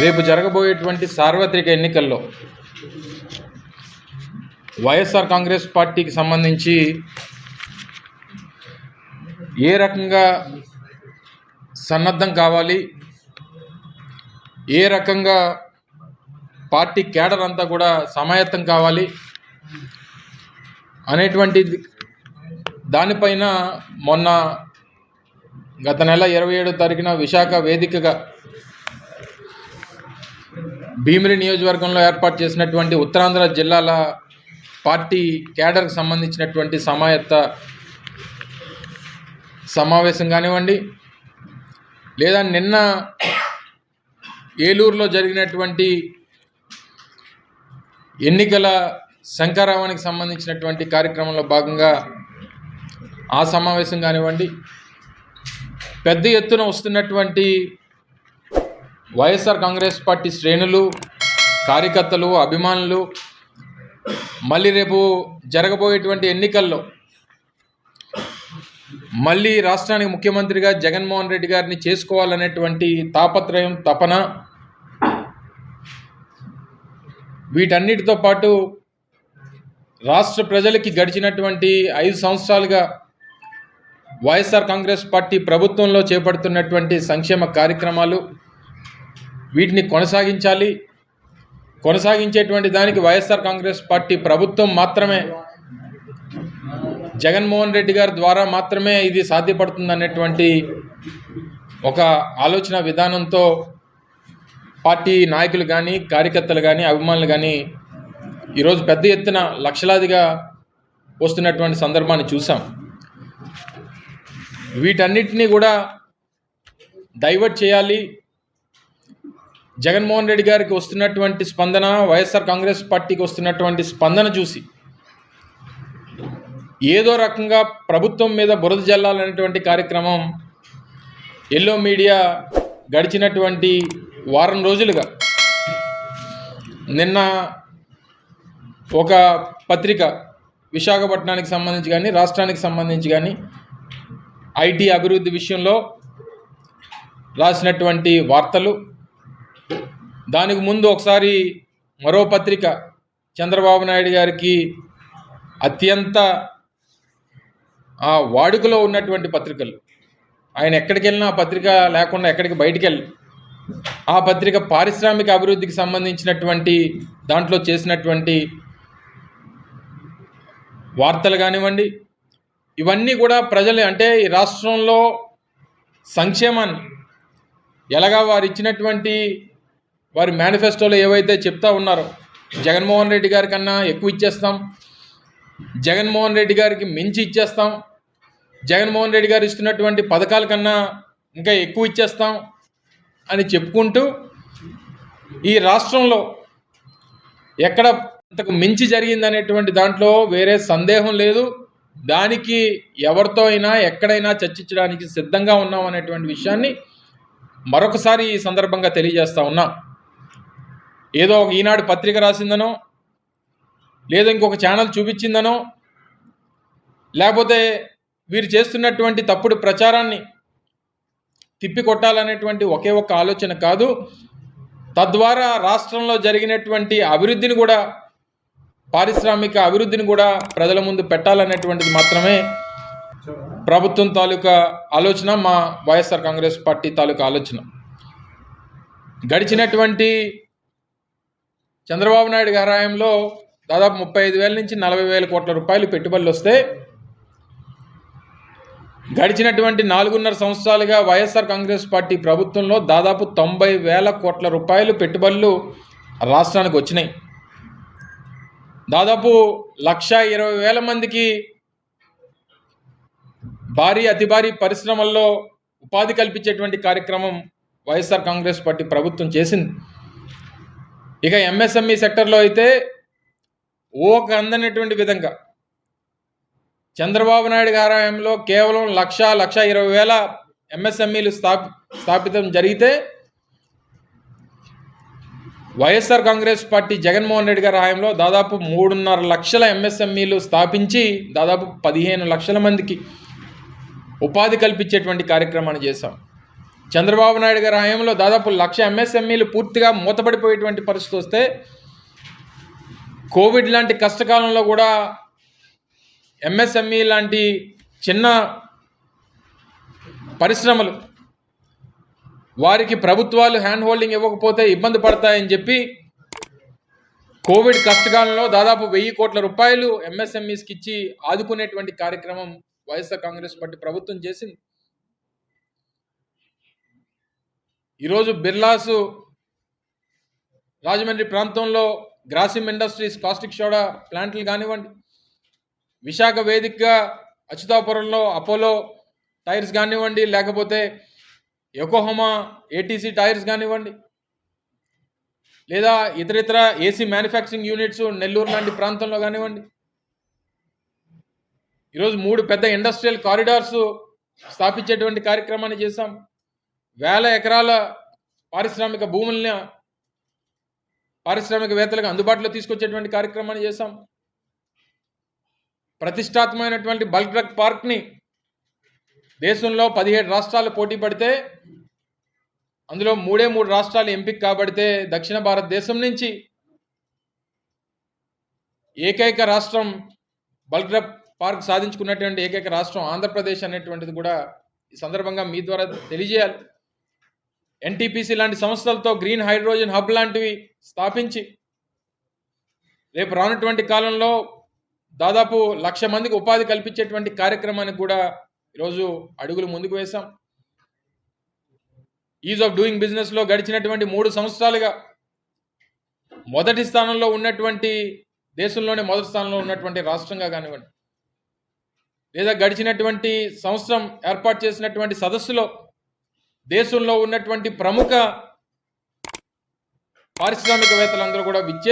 రేపు జరగబోయేటువంటి సార్వత్రిక ఎన్నికల్లో వైఎస్ఆర్ కాంగ్రెస్ పార్టీకి సంబంధించి ఏ రకంగా సన్నద్ధం కావాలి ఏ రకంగా పార్టీ కేడర్ అంతా కూడా సమాయత్తం కావాలి అనేటువంటి దానిపైన మొన్న గత నెల ఇరవై ఏడో తారీఖున విశాఖ వేదికగా భీమిరి నియోజకవర్గంలో ఏర్పాటు చేసినటువంటి ఉత్తరాంధ్ర జిల్లాల పార్టీ కేడర్కి సంబంధించినటువంటి సమాయత్త సమావేశం కానివ్వండి లేదా నిన్న ఏలూరులో జరిగినటువంటి ఎన్నికల శంకరామానికి సంబంధించినటువంటి కార్యక్రమంలో భాగంగా ఆ సమావేశం కానివ్వండి పెద్ద ఎత్తున వస్తున్నటువంటి వైఎస్ఆర్ కాంగ్రెస్ పార్టీ శ్రేణులు కార్యకర్తలు అభిమానులు మళ్ళీ రేపు జరగబోయేటువంటి ఎన్నికల్లో మళ్ళీ రాష్ట్రానికి ముఖ్యమంత్రిగా జగన్మోహన్ రెడ్డి గారిని చేసుకోవాలనేటువంటి తాపత్రయం తపన వీటన్నిటితో పాటు రాష్ట్ర ప్రజలకి గడిచినటువంటి ఐదు సంవత్సరాలుగా వైఎస్ఆర్ కాంగ్రెస్ పార్టీ ప్రభుత్వంలో చేపడుతున్నటువంటి సంక్షేమ కార్యక్రమాలు వీటిని కొనసాగించాలి. కొనసాగించేటువంటి దానికి వైఎస్ఆర్ కాంగ్రెస్ పార్టీ ప్రభుత్వం మాత్రమే జగన్మోహన్ రెడ్డి గారి ద్వారా మాత్రమే ఇది సాధ్యపడుతుందనేటువంటి ఒక ఆలోచన విధానంతో పార్టీ నాయకులు కానీ కార్యకర్తలు కానీ అభిమానులు కానీ ఈరోజు పెద్ద ఎత్తున లక్షలాదిగా వస్తున్నటువంటి సందర్భాన్ని చూసాం. వీటన్నిటినీ కూడా డైవర్ట్ చేయాలి. జగన్మోహన్ రెడ్డి గారికి వస్తున్నటువంటి స్పందన వైఎస్ఆర్ కాంగ్రెస్ పార్టీకి వస్తున్నటువంటి స్పందన చూసి ఏదో రకంగా ప్రభుత్వం మీద బురద జల్లాలనేటువంటి కార్యక్రమం ఎల్లో మీడియా గడిచినటువంటి వారం రోజులుగా. నిన్న ఒక పత్రిక విశాఖపట్నానికి సంబంధించి కానీ రాష్ట్రానికి సంబంధించి కానీ ఐటీ అభివృద్ధి విషయంలో రాసినటువంటి వార్తలు. దానికి ముందు ఒకసారి మరో పత్రిక చంద్రబాబు నాయుడు గారికి అత్యంత ఆ వాడుకలో ఉన్నటువంటి పత్రికలు. ఆయన ఎక్కడికి వెళ్ళినా ఆ పత్రిక లేకుండా ఎక్కడికి బయటికి వెళ్ళి ఆ పత్రిక పారిశ్రామిక అభివృద్ధికి సంబంధించినటువంటి దాంట్లో చేసినటువంటి వార్తలు కానివ్వండి ఇవన్నీ కూడా ప్రజలు అంటే ఈ రాష్ట్రంలో సంక్షేమాన్ని ఎలాగా వారు ఇచ్చినటువంటి వారి మేనిఫెస్టోలో ఏవైతే చెప్తా ఉన్నారో జగన్మోహన్ రెడ్డి గారి కన్నా ఎక్కువ ఇచ్చేస్తాం జగన్మోహన్ రెడ్డి గారికి మించి ఇచ్చేస్తాం జగన్మోహన్ రెడ్డి గారు ఇస్తున్నటువంటి పథకాల కన్నా ఇంకా ఎక్కువ ఇచ్చేస్తాం అని చెప్పుకుంటూ ఈ రాష్ట్రంలో ఎక్కడ అంతకు మించి జరిగిందనేటువంటి దాంట్లో వేరే సందేహం లేదు. దానికి ఎవరితో అయినా ఎక్కడైనా చర్చించడానికి సిద్ధంగా ఉన్నాం అనేటువంటి విషయాన్ని మరొకసారి ఈ సందర్భంగా తెలియజేస్తా ఉన్నా. ఏదో ఒక ఈనాడు పత్రిక రాసిందనో లేదా ఇంకొక ఛానల్ చూపించిందనో లేకపోతే వీరు చేస్తున్నటువంటి తప్పుడు ప్రచారాన్ని తిప్పికొట్టాలనేటువంటి ఒకే ఒక్క ఆలోచన కాదు. తద్వారా రాష్ట్రంలో జరిగినటువంటి అభివృద్ధిని కూడా పారిశ్రామిక అభివృద్ధిని కూడా ప్రజల ముందు పెట్టాలనేటువంటిది మాత్రమే ప్రభుత్వం తాలూకా ఆలోచన మా వైఎస్ఆర్ కాంగ్రెస్ పార్టీ తాలూకా ఆలోచన. గడిచినటువంటి చంద్రబాబు నాయుడు గారి హయాంలో దాదాపు ముప్పై ఐదు వేల నుంచి నలభై వేల కోట్ల రూపాయలు పెట్టుబడులు వస్తే గడిచినటువంటి నాలుగున్నర సంవత్సరాలుగా వైఎస్ఆర్ కాంగ్రెస్ పార్టీ ప్రభుత్వంలో దాదాపు తొంభై వేల కోట్ల రూపాయలు పెట్టుబడులు రాష్ట్రానికి వచ్చినాయి. దాదాపు లక్ష ఇరవై వేల మందికి భారీ అతి భారీ పరిశ్రమల్లో ఉపాధి కల్పించేటువంటి కార్యక్రమం వైఎస్ఆర్ కాంగ్రెస్ పార్టీ ప్రభుత్వం చేసింది. ఇక ఎంఎస్ఎంఈ సెక్టర్లో అయితే ఓక అందనటువంటి విధంగా చంద్రబాబు నాయుడు గారి హయాంలో కేవలం లక్ష లక్ష ఇరవై వేల ఎంఎస్ఎంఈలు స్థాపి స్థాపితం జరిగితే వైఎస్ఆర్ కాంగ్రెస్ పార్టీ జగన్మోహన్ రెడ్డి గారి హయాంలో దాదాపు మూడున్నర లక్షల ఎంఎస్ఎంఈలు స్థాపించి దాదాపు పదిహేను లక్షల మందికి ఉపాధి కల్పించేటువంటి కార్యక్రమాన్ని చేశాం. చంద్రబాబు నాయుడు గారి హయాంలో దాదాపు లక్ష ఎంఎస్ఎంఈలు పూర్తిగా మూతపడిపోయేటువంటి పరిస్థితి వస్తే కోవిడ్ లాంటి కష్టకాలంలో కూడా ఎంఎస్ఎంఈ లాంటి చిన్న పరిశ్రమలు వారికి ప్రభుత్వాలు హ్యాండ్ హోల్డింగ్ ఇవ్వకపోతే ఇబ్బంది పడతాయని చెప్పి కోవిడ్ కష్టకాలంలో దాదాపు వెయ్యి కోట్ల రూపాయలు ఎంఎస్ఎంఈస్కి ఇచ్చి ఆదుకునేటువంటి కార్యక్రమం వైఎస్ఆర్ కాంగ్రెస్ పార్టీ ప్రభుత్వం చేసింది. ఈరోజు బిర్లాసు రాజమండ్రి ప్రాంతంలో గ్రాసిమ్ ఇండస్ట్రీస్ కాస్టిక్ సోడా ప్లాంట్లు కానివ్వండి విశాఖ వేదికగా అచ్యుతాపురంలో అపోలో టైర్స్ కానివ్వండి లేకపోతే ఎకోహోమా ఏటీసీ టైర్స్ కానివ్వండి లేదా ఇతర ఇతర ఏసీ మ్యానుఫ్యాక్చరింగ్ యూనిట్స్ నెల్లూరు లాంటి ప్రాంతంలో కానివ్వండి. ఈరోజు మూడు పెద్ద ఇండస్ట్రియల్ కారిడార్స్ స్థాపించేటువంటి కార్యక్రమాన్ని చేశాం. వేల ఎకరాల పారిశ్రామిక భూముల్ని పారిశ్రామికవేత్తలకు అందుబాటులో తీసుకొచ్చేటువంటి కార్యక్రమాన్ని చేశాం. ప్రతిష్టాత్మకమైనటువంటి బల్క్ డ్రగ్ పార్క్ని దేశంలో పదిహేడు రాష్ట్రాలు పోటీ పడితే అందులో మూడే మూడు రాష్ట్రాలు ఎంపిక కాబడితే దక్షిణ భారతదేశం నుంచి ఏకైక రాష్ట్రం బల్క్ పార్క్ సాధించుకున్నటువంటి ఏకైక రాష్ట్రం ఆంధ్రప్రదేశ్ అనేటువంటిది కూడా ఈ సందర్భంగా మీ ద్వారా తెలియజేయాలి. ఎన్టీపీసీ లాంటి సంస్థలతో గ్రీన్ హైడ్రోజన్ హబ్ లాంటివి స్థాపించి రేపు రానటువంటి కాలంలో దాదాపు లక్ష మందికి ఉపాధి కల్పించేటువంటి కార్యక్రమానికి కూడా ఈరోజు అడుగులు ముందుకు వేశాం. ఈజ్ ఆఫ్ డూయింగ్ బిజినెస్లో గడిచినటువంటి మూడు సంవత్సరాలుగా మొదటి స్థానంలో ఉన్నటువంటి దేశంలోనే మొదటి స్థానంలో ఉన్నటువంటి రాష్ట్రంగా కానివ్వండి లేదా గడిచినటువంటి సంవత్సరం ఏర్పాటు చేసినటువంటి సదస్సులో దేశంలో ఉన్నటువంటి ప్రముఖ పారిశ్రామికవేత్తలందరూ కూడా విచ్చే